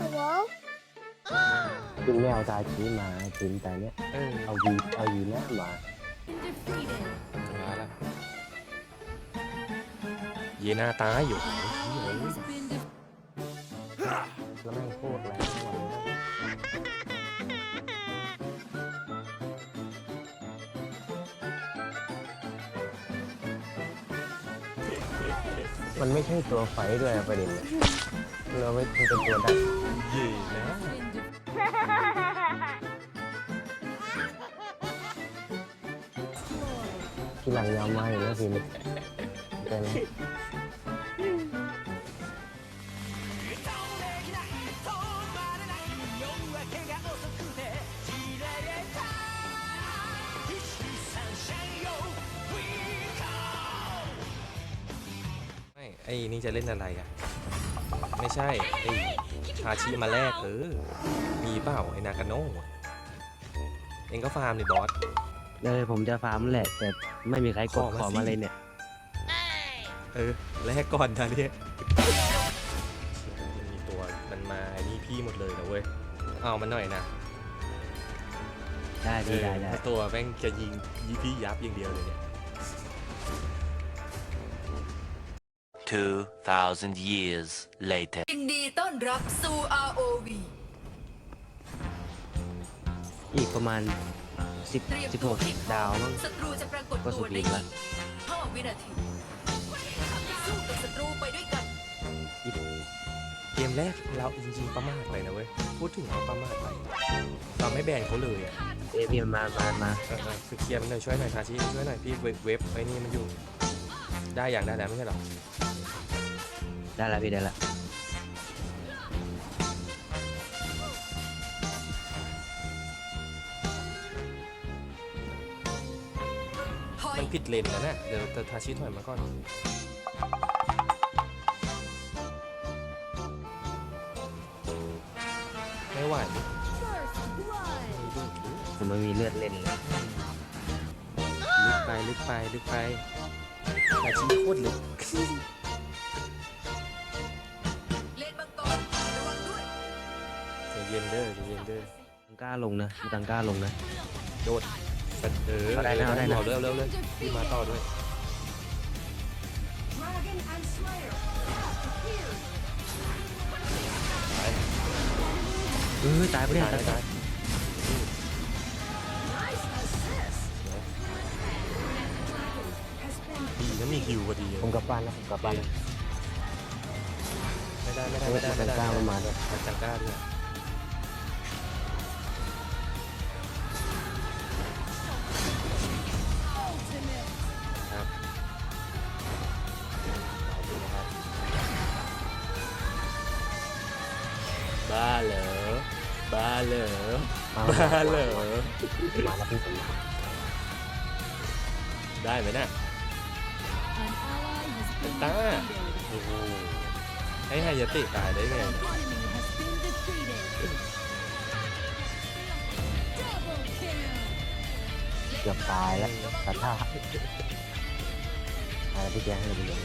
Hello? คุณไม่เอาตาชี้มาถึงแต่เนี้ยเออเอายีเอายีหน้ามา Defeated. มาแล้วเยน่าตายอยู่ Ally has been defeated. แล้วแม่งโคตรแรงทั้งวันเลยมันไม่ใช่ตัวไฟด้วยอะประเด็นเนี่ย เราไม่เป็นตัวดักเย่นะ Been defeated. ทีหลังยาวมาอยู่แล้วพิมพ์ใช่ไหมไม่ไอ้นี่จะเล่นอะไรอะ ไม่ใช่ไอ้ชาชิมาแลกเออมีเปล่าไอ้นากาโน่อะเองก็ฟาร์มนี่บอสเลยผมจะฟาร์มแหละ แต่ไม่มีใครกดขอมาขอสิมาเลยเนี่ย เออแลกก่อนนะเนี่ยมันมีตัวมันมาไอ้นี่พี่หมดเลยนะเว้ยเอามันหน่อยนะได้เอพี่อได้ได้ถ้าตัวแม่งจะยิงยิงพี่ยับอย่างเดียวเลยเนี่ย 2,000 years later. ยินดีต้อนรับสู่ ROV อีกประมาณสิบเตรียมสิบตัหวกให้พร้ดาอวมมั้ง ศัตรูจะปรากฏก็สุตัวดในฤทธิ์อีละก5วินาทีสู้กับศัตรูไปด้วยกันเกมแรกเราจริงๆประมาทไปนะเว้ย พูดถึงเราประมาทไป เราไม่แบนเขาเลยอะเอยพี่มันมามามาเออเออคือเคลียร์มันหน่อยช่วยหน่อยทาชิช่วยหน่อยพี่เว็บเว็บไอ้นี่มันอยู่ ได้อย่างได้แล้วไม่ใช่หรอ ได้ละพี่ได้ละถอยมันผิดเลนแล้วนะเดี๋ยวแต่ทาชิถอยมาก่อน ไม่ไหว First blood. ผมไม่มีเลือดเล่นเลยลึกไปลึกไปลึกไปทาชิโคตรลึก เย็นเด้อใจเย็นเด้อตังกล้าลงนะมีตังกล้าลงนะ โดดสัตว์เออเอาได้นะเอาได้นะ เร็วเร็วเร็วพี่มาต่อด้วย Dragon and Slayer have appeared. เออตายไปะเนี่ยตายตายตาย Nice assist. ดีนะมีคิวพอดีผมกลับบ้านแล้วผมกลับบ้านแล้วไม่ได้ไม่ได้ไม่ได้ไม่ได้ตังกล้ามันมาด้วย มันจังกล้าด้วย มาบ้าเหรอมาแล้วพี่ผมมาได้ไหมน่ะ An ally has been Ta. defeated. โอ้โหให้ไฮยาติตายได้ไง An enemy has been defeated. Double kill. เกือบตายแล้วแต่ถ้าอะไรพี่แกให้ดูเลย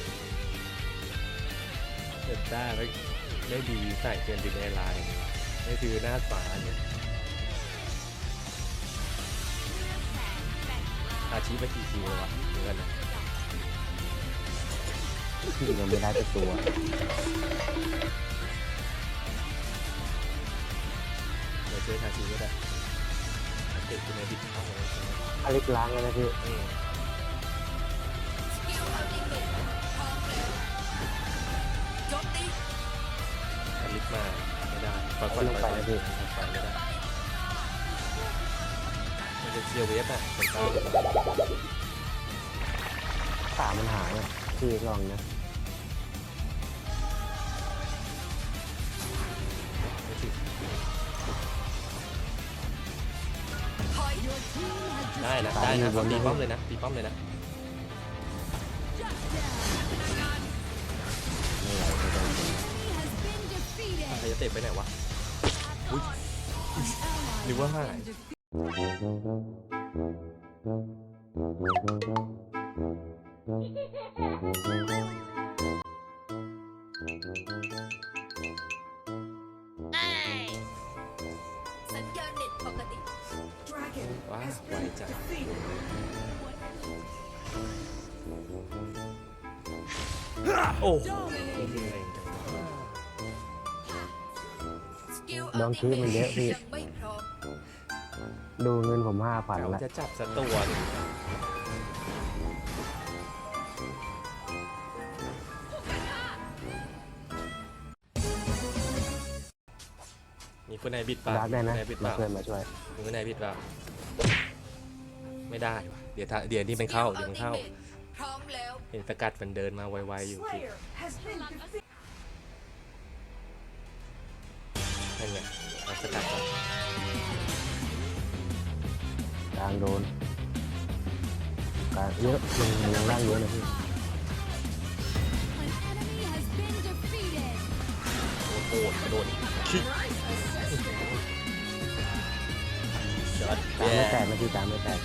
เดนต้าไม่ไม่ดีใส่เกินติดแอร์ไลน์ไม่คือหน้าฝาเนี่ย อาชีพไปกี่คิวแล้ววะเงินอะพี่ยังไม่ได้สักตัวเดี๋ยวช่วยทาชีก็ได้ติดอยู่ในบิดเข้าเลยใช่ไหมอลิกล้างเลยนะพี่อืมสกิลอัลติเมทพร้อมแล้วโจมตีอลิสมาไม่ได้ปล่อยปล่อยปล่อยปล่อยปล่อยไม่ได้มัน จะเชียร์เวฟอะเป็นต้าขามันหายอะพี่ลองนะไม่ถึงถอย Your team has ได้นะได้นะตีป้อมเลยนะตีป้อมเลยนะ shut down. ไม่ไหวไม่ได้ Enemy has been defeated. ใครจะเตะไปไหนวะอุ้ย An ally หรือว่า has หาย สัญญาณเน็ตปกติ Dragon ว้า has ไว been จัง defeated. โอ้โหเก่งจัง สกิลน้องชื่อมันเยอะพี่ อัลติมท ดูเงินผมห้าพันเขาละจะจับสักตัวหนึ่งมีคนไหนบิดปากรับได้มีนะคนไหนบิดมาปากเพื่อนมาช่วยมีคนไหนบิดปากไม่ได้วะเดี๋ยวถ้าเดี๋ยวนี่มันเข้าเดี๋ยวมันเข้า พร้อมแล้ว เห็นสกัดมันเดินมาไวๆอยู่พี่นั่นไงเอาสกัดก่อนกลางโดนกลางเยอะมันมันยังล่างเยอะนะพี่ An enemy has been defeated. โอ้โหกระโดดคิกช็อตกลางแย่ไม่แตกนะพี่กลางไม่แตก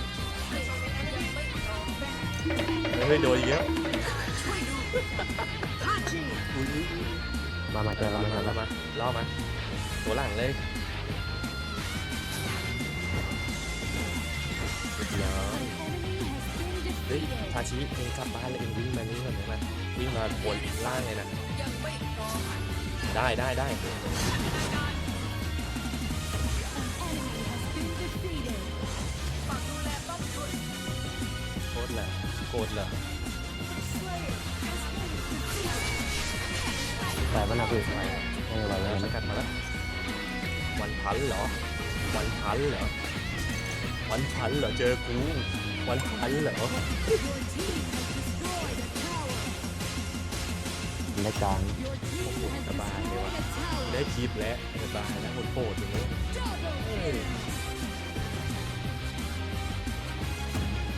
เฮ้ยโดนอีกแล้วอุ้ยอุ้ยอุ้ยมามาเจอล่เราอมามาเจอล่อเรามาล่อมาตัวหลังเลย ฮ้ยทาชิเองกลับบ้านแล้วเองวิ่งมานี่ก่อนได้ไหมวิ่งมาบนล่างเลยนะได้ได้ได้ได้ An enemy has been defeated. ฝากดูแลยโคตรแหละโกรธเหรอแต่มันนะพี่ไม่ไหวแล้แล้ววสกัดมาแล้ววันพันเหรอวันพันเหรอวันพันเหรอเจอกู วันพันเหรอ Your team has destroyed a tower. ในกลาง Your team has Goodbye, destroyed a tower. ได้คลิปแล้วสบายแล้วหมดโปรดอย่างนี้ Double เฮ้ย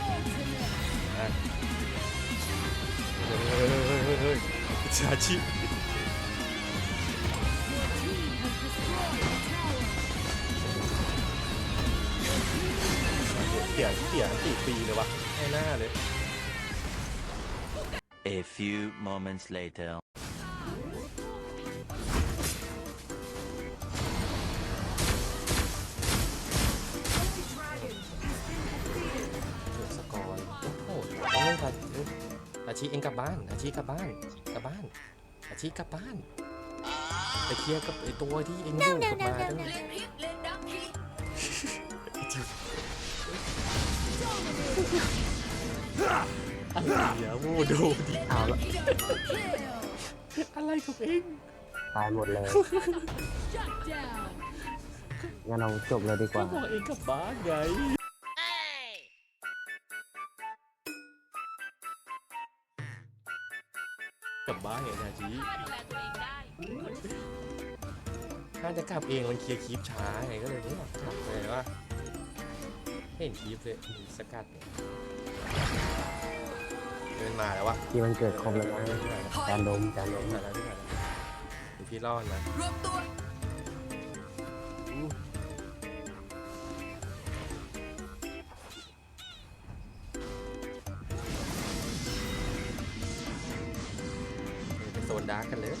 ultimate. อะเฮ้ยเฮ้ยเฮ้ยเฮ้ยเฮ้ยชาชิ สียเสียกี่ปีเลยวะให้หน้าเลย A few moments later. สกอร์โอ้โหเฮ้ยทาเฮ้ยอาชีเองกลับบ้าน อาชีกลับบ้าน กลับบ้าน อาชีกลับบ้านไปเคลียร์กับไอตัวที่เองอยู่กลับมาด้วยเล่นพริกเล่น อะไรอะโอ้ดูดิเอาละอะไรของเองตายหมดเลย งั้นเราจบเลยดีกก็ว่า บอกเองกลับบ้านไงกลับบ้านไงชาชีดูแลตัวเองได้ถ้าจะกลับเองมันเคลียร์คลิปช้าไงก็เลยไม่อยากกลับเลยว่า เห็นคลิปเลยสกัดเนี่ยเดินมาแล้ววะที่มันเกิดครบแล้วนะจานดมจานดมมาแล้วพี่มาแล้วเดี๋ยวพี่รอดนะรวมตัวเป็นโซนดาร์กกันเลย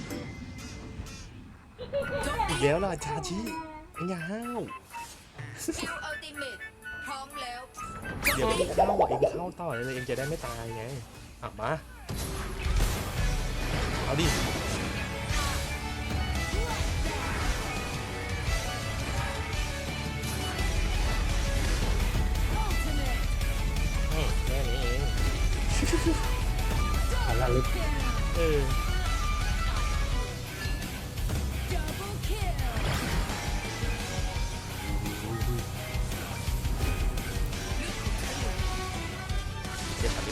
อีกแล้วล่ะชาชิไอ้ยาห้าวสกิ เดี๋ยวเองเข้าอะเองเข้าต่อเลยเองจะได้ไม่ตายไงอะมา เอาดิ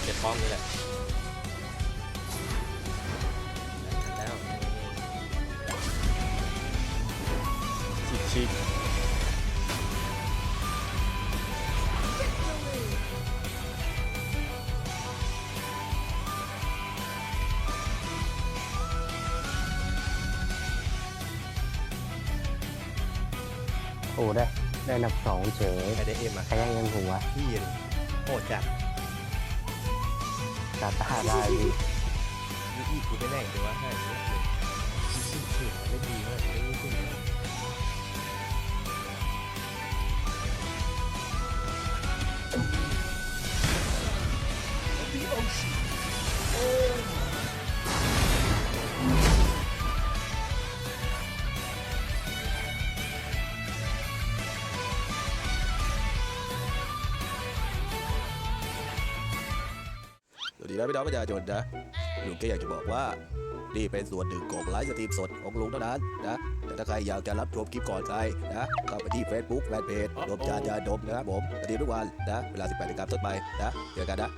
เจ็บขับเจ็บป้อมนี่แหละแล้วชิคชิคโอ้ได้ได้อันดับสองเฉยใครได้เอ็มอะใครยังยังผมวะพี่เลยโหดจัด ตาตาได้พี่ยูอีกูไม่แน่งเลยว่าให้เยอะเลย ดีนะพี่น้องประชาชนนะลุงแค่อยากจะบอกว่า นี่เป็นส่วนหนึ่งของไลฟ์สตรีมสดของลุงเท่านั้นนะ แต่ถ้าใครอยากจะรับชมคลิปก่อนใครนะเข้าไปที่ Facebook แฟนเพจดมจานยาดมนะครับผมสตรีมทุกวันนะ เวลา 18นาฬิกาต้นไปนะเจอกันนะ